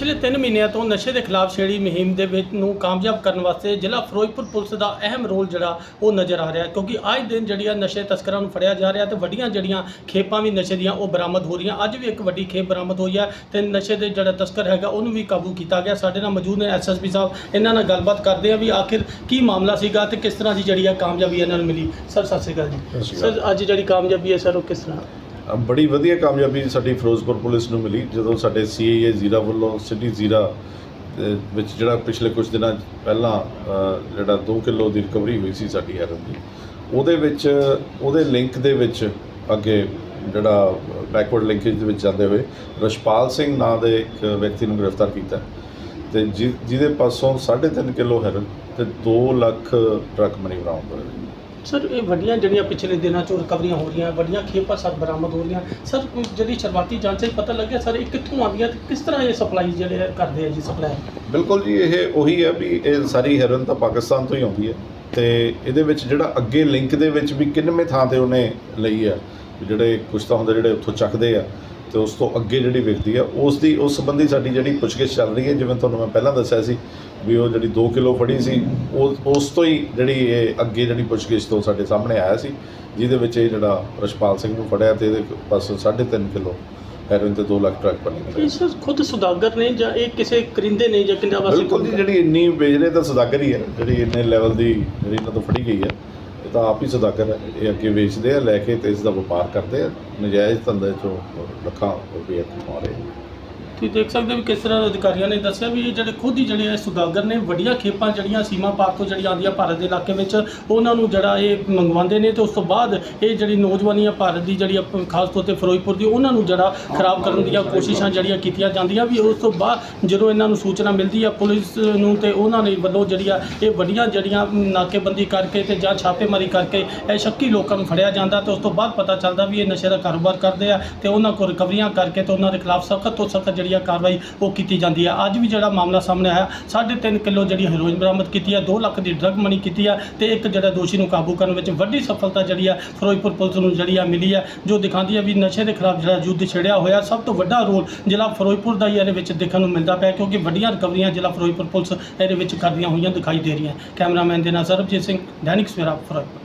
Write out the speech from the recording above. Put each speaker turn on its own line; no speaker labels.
3 ਮਹੀਨਿਆਂ ਤੋਂ ਨਸ਼ੇ ਦੇ ਖਿਲਾਫ ਛੇੜੀ ਮੁਹਿੰਮ ਦੇ ਵਿੱਚ ਨੂੰ ਕਾਮਯਾਬ ਕਰਨ ਵਾਸਤੇ ਜ਼ਿਲ੍ਹਾ ਫਿਰੋਜ਼ਪੁਰ ਪੁਲਿਸ ਦਾ ਅਹਿਮ ਰੋਲ ਜਿਹੜਾ ਉਹ ਨਜ਼ਰ ਆ ਰਿਹਾ ਹੈ। ਕਿਉਂਕਿ ਅੱਜ ਦਿਨ ਜਿਹੜੀਆਂ ਨਸ਼ੇ ਤਸਕਰਾਂ ਨੂੰ ਫੜਿਆ ਜਾ ਰਿਹਾ ਤੇ ਵੱਡੀਆਂ ਜਿਹੜੀਆਂ ਖੇਪਾਂ ਵੀ ਨਸ਼ੇ ਦੀਆਂ ਉਹ ਬਰਾਮਦ ਹੋ ਰਹੀਆਂ। ਅੱਜ ਵੀ ਇੱਕ ਵੱਡੀ ਖੇਪ ਬਰਾਮਦ ਹੋਈ ਹੈ ਤੇ ਨਸ਼ੇ ਦੇ ਜਿਹੜਾ ਤਸਕਰ ਹੈਗਾ ਉਹਨੂੰ ਵੀ ਕਾਬੂ ਕੀਤਾ ਗਿਆ। ਸਾਡੇ ਨਾਲ ਮੌਜੂਦ ਨੇ ਐਸਐਸਪੀ ਸਾਹਿਬ। ਇਹਨਾਂ ਨਾਲ ਗੱਲਬਾਤ ਕਰਦੇ ਆ ਵੀ ਆਖਿਰ ਕੀ ਮਾਮਲਾ ਸੀਗਾ ਤੇ ਕਿਸ ਤਰ੍ਹਾਂ ਦੀ ਜਿਹੜੀ ਆ ਕਾਮਯਾਬੀ ਇਹਨਾਂ ਨੂੰ ਮਿਲੀ। ਸਰ ਸਤਿ ਸ਼੍ਰੀ ਅਕਾਲ ਜੀ।
ਸ਼੍ਰੀ
ਅੱਜ ਜਿਹੜੀ ਕਾਮਯਾਬੀ ਹੈ ਸਰ ਉਹ ਕਿਸ ਤਰ੍ਹਾਂ?
ਬੜੀ ਵਧੀਆ ਕਾਮਯਾਬੀ ਸਾਡੀ ਫਿਰੋਜ਼ਪੁਰ ਪੁਲਿਸ ਨੂੰ ਮਿਲੀ, ਜਦੋਂ ਸਾਡੇ ਸੀਏਏ ਜ਼ੀਰਾ ਵੱਲੋਂ ਸਿਟੀ ਜ਼ੀਰਾ ਦੇ ਵਿੱਚ ਜਿਹੜਾ ਪਿਛਲੇ ਕੁਝ ਦਿਨਾਂ ਪਹਿਲਾਂ ਜਿਹੜਾ 2 ਕਿਲੋ ਦੀ ਰਿਕਵਰੀ ਹੋਈ ਸੀ ਸਾਡੀ ਹੈਰਨ ਦੀ, ਉਹਦੇ ਵਿੱਚ, ਉਹਦੇ ਲਿੰਕ ਦੇ ਵਿੱਚ ਅੱਗੇ ਜਿਹੜਾ ਬੈਕਵਰਡ ਲਿੰਕੇਜ ਦੇ ਵਿੱਚ ਜਾਂਦੇ ਹੋਏ ਰਸ਼ਪਾਲ ਸਿੰਘ ਨਾਂ ਦੇ ਇੱਕ ਵਿਅਕਤੀ ਨੂੰ ਗ੍ਰਿਫਤਾਰ ਕੀਤਾ। ਤੇ ਜਿ- ਜਿਹਦੇ ਪਾਸੋਂ 3.5 ਕਿਲੋ ਹੈਰਨ ਤੇ 2 ਲੱਖ ਟਰੱਕ ਮਨੀ ਬਰਾਮਦ ਹੋਏ।
ਸਰ, ਇਹ ਵੱਡੀਆਂ ਜਿਹੜੀਆਂ ਪਿਛਲੇ ਦਿਨਾਂ ਚੋਂ ਰਿਕਵਰੀਆਂ ਹੋ ਰਹੀਆਂ, ਵੱਡੀਆਂ ਖੇਪਾਂ ਸਰ ਬਰਾਮਦ ਹੋ ਰਹੀਆਂ। ਸਰ, ਕੋਈ ਜਿਹੜੀ ਸ਼ੁਰੂਆਤੀ ਜਾਂਚ 'ਚ ਪਤਾ ਲੱਗਿਆ ਸਰ, ਇਹ ਕਿੱਥੋਂ ਆਉਂਦੀਆਂ ਤੇ ਕਿਸ ਤਰ੍ਹਾਂ ਇਹ ਸਪਲਾਈ ਜਿਹੜੇ ਕਰਦੇ ਆ ਜੀ ਸਪਲਾਈ
ਬਿਲਕੁਲ ਜੀ, ਇਹ ਉਹੀ ਹੈ ਵੀ ਇਹ ਸਾਰੀ ਹੈਰਨ ਤਾਂ ਪਾਕਿਸਤਾਨ ਤੋਂ ਹੀ ਆਉਂਦੀ ਹੈ ਤੇ ਇਹਦੇ ਵਿੱਚ ਜਿਹੜਾ ਅੱਗੇ ਲਿੰਕ ਦੇ ਵਿੱਚ ਵੀ ਕਿੰਨਵੇਂ ਥਾਂ ਤੇ ਉਹਨੇ ਲਈ ਆ ਜਿਹੜੇ ਕੁਛ ਤਾਂ ਹੁੰਦੇ ਜਿਹੜੇ ਉੱਥੋਂ ਚੱਕਦੇ ਆ। ਤੇ ਉਸ ਤੋਂ ਅੱਗੇ ਜਿਹੜੀ ਵਿਕਦੀ ਆ, ਉਸ ਦੀ ਉਸ ਸੰਬੰਧੀ ਸਾਡੀ ਜਿਹੜੀ ਪੁੱਛਗਿੱਛ ਚੱਲ ਰਹੀ ਹੈ, ਜਿਵੇਂ ਤੁਹਾਨੂੰ ਮੈਂ ਪਹਿਲਾਂ ਦੱਸਿਆ ਸੀ ਵੀ ਉਹ ਜਿਹੜੀ 2 ਕਿਲੋ ਫੜੀ ਸੀ, ਉਹ ਉਸ ਤੋਂ ਹੀ ਜਿਹੜੀ ਇਹ ਅੱਗੇ ਜਿਹੜੀ ਪੁੱਛਗਿੱਛ ਤੋਂ ਸਾਡੇ ਸਾਹਮਣੇ ਆਇਆ ਸੀ, ਜਿਹਦੇ ਵਿੱਚ ਇਹ ਜਿਹੜਾ ਰਸ਼ਪਾਲ ਸਿੰਘ ਨੂੰ ਫੜਿਆ ਤੇ ਇਹਦੇ ਪਾਸੋਂ 3.5 ਕਿਲੋ ਹੈਰੋਇਨ ਤੇ 2 ਲੱਖ ਟਰੱਕ ਬਣੀ
ਇਹ ਸਰ ਖੁਦ ਸੁਦਾਗਰ ਨੇ ਜਾਂ ਇਹ ਕਿਸੇ ਕਰਿੰਦੇ ਨੇ ਜਾਂ ਕਿੰਨਾ ਵਾਸਤੇ
ਬਿਲਕੁਲ ਜੀ ਜਿਹੜੀ ਇੰਨੀ ਵੇਚ ਰਹੇ ਤਾਂ ਸੌਦਾਗਰ ਹੀ ਹੈ। ਜਿਹੜੀ ਇੰਨੇ ਲੈਵਲ ਦੀ ਜਿਹੜੀ ਇਹਨਾਂ ਤੋਂ ਫੜੀ ਗਈ ਹੈ ਇਹ ਤਾਂ ਆਪ ਹੀ ਸੌਦਾਗਰ ਹੈ। ਇਹ ਅੱਗੇ ਵੇਚਦੇ ਆ ਲੈ ਕੇ ਤੇ ਇਸ ਦਾ ਵਪਾਰ ਕਰਦੇ ਆ। ਨਜਾਇਜ਼ ਧੰਦੇ ਚੋਂ ਲੱਖਾਂ ਰੁਪਏ ਕਮਾ ਰਹੇ ਆ।
ਤੁਸੀਂ ਦੇਖ ਸਕਦੇ ਹੋ ਵੀ ਕਿਸ ਤਰ੍ਹਾਂ ਅਧਿਕਾਰੀਆਂ ਨੇ ਦੱਸਿਆ ਵੀ ਇਹ ਜਿਹੜੇ ਖੁਦ ਹੀ ਜਿਹੜੇ ਇਹ ਸੁਦਾਗਰ ਨੇ, ਵੱਡੀਆਂ ਖੇਪਾਂ ਜਿਹੜੀਆਂ ਸੀਮਾ ਪਾਰ ਤੋਂ ਜਿਹੜੀਆਂ ਆਉਂਦੀਆਂ ਭਾਰਤ ਦੇ ਇਲਾਕੇ ਵਿੱਚ, ਉਹਨਾਂ ਨੂੰ ਜਿਹੜਾ ਇਹ ਮੰਗਵਾਉਂਦੇ ਨੇ ਤੇ ਉਸ ਤੋਂ ਬਾਅਦ ਇਹ ਜਿਹੜੀ ਨੌਜਵਾਨੀਆਂ ਭਾਰਤ ਦੀ ਜਿਹੜੀ ਆਪ- ਖਾਸ ਤੌਰ ਤੇ ਫਿਰੋਜ਼ਪੁਰ ਦੀ, ਉਹਨਾਂ ਨੂੰ ਜਿਹੜਾ ਖਰਾਬ ਕਰਨ ਦੀਆਂ ਕੋਸ਼ਿਸ਼ਾਂ ਜਿਹੜੀਆਂ ਕੀਤੀਆਂ ਜਾਂਦੀਆਂ ਵੀ ਉਸ ਤੋਂ ਬਾਅਦ ਜਦੋਂ ਇਹਨਾਂ ਨੂੰ ਸੂਚਨਾ ਮਿਲਦੀ ਆ ਪੁਲਿਸ ਨੂੰ ਤੇ ਉਹਨਾਂ ਨੇ ਵੱਲੋਂ ਜਿਹੜੀਆਂ ਇਹ ਵੱਡੀਆਂ ਜਿਹੜੀਆਂ ਨਾਕੇਬੰਦੀ ਕਰਕੇ ਤੇ ਜਾਂ ਛਾਪੇਮਾਰੀ ਕਰਕੇ ਇਹ ਸ਼ੱਕੀ ਲੋਕਾਂ ਨੂੰ ਫੜਿਆ ਜਾਂਦਾ ਤੇ ਉਸ ਤੋਂ ਬਾਅਦ ਪਤਾ ਚੱਲਦਾ ਵੀ ਇਹ ਨਸ਼ੇ ਦਾ ਕਾਰੋਬਾਰ ਕਰਦੇ ਆ ਤੇ ਉਹਨਾਂ ਕੋਲ ਰਿਕਵਰੀਆਂ ਕਰਕੇ ਤੇ ਉਹਨਾਂ ਦੇ ਖਿਲਾਫ ਸਖਤ ਤੋਂ ਸਖਤ ਜਿਹੜੀ ਆ ਕਾਰਵਾਈ ਉਹ ਕੀਤੀ ਜਾਂਦੀ ਹੈ। ਅੱਜ ਵੀ ਜਿਹੜਾ ਮਾਮਲਾ ਸਾਹਮਣੇ ਆਇਆ 3.5 ਕਿਲੋ ਜਿਹੜੀ ਹੈਰੋਇਨ ਬਰਾਮਦ ਕੀਤੀ ਹੈ 2 ਲੱਖ ਦੀ ਡਰਗ ਮਨੀ ਕੀਤੀ ਹੈ ਤੇ ਇੱਕ ਜਿਹੜਾ ਦੋਸ਼ੀ ਨੂੰ ਕਾਬੂ ਕਰਨ ਵਿੱਚ ਵੱਡੀ ਸਫਲਤਾ ਜਿਹੜੀ ਆ ਫਿਰੋਜ਼ਪੁਰ ਪੁਲਿਸ ਨੂੰ ਜਿਹੜੀ ਆ ਮਿਲੀ ਆ ਜੋ ਦਿਖਾਉਂਦੀ ਆ ਵੀ ਨਸ਼ੇ ਦੇ ਖਿਲਾਫ ਜਿਹੜਾ ਯੁੱਧ ਛੇੜਿਆ ਹੋਇਆ, ਸਭ ਤੋਂ ਵੱਡਾ ਰੋਲ ਜ਼ਿਲ੍ਹਾ ਫਿਰੋਜ਼ਪੁਰ ਦਾ ਹੀ ਇਹਦੇ ਵਿੱਚ ਦੇਖਣ ਨੂੰ ਮਿਲਦਾ ਪਿਆ, ਕਿਉਂਕਿ ਵੱਡੀਆਂ ਰਿਕਵਰੀਆਂ ਜ਼ਿਲ੍ਹਾ ਫਿਰੋਜ਼ਪੁਰ ਪੁਲਿਸ ਇਹਦੇ ਵਿੱਚ ਕਰਦੀਆਂ ਹੋਈਆਂ ਦਿਖਾਈ ਦੇ ਰਹੀਆਂ। ਕੈਮਰਾਮੈਨ ਦੇ ਨਾਲ ਸਰਬਜੀਤ ਸਿੰਘ, ਦੈਨਿਕ ਸਵੇਰਾ, ਫਿਰੋਜ਼ਪੁਰ।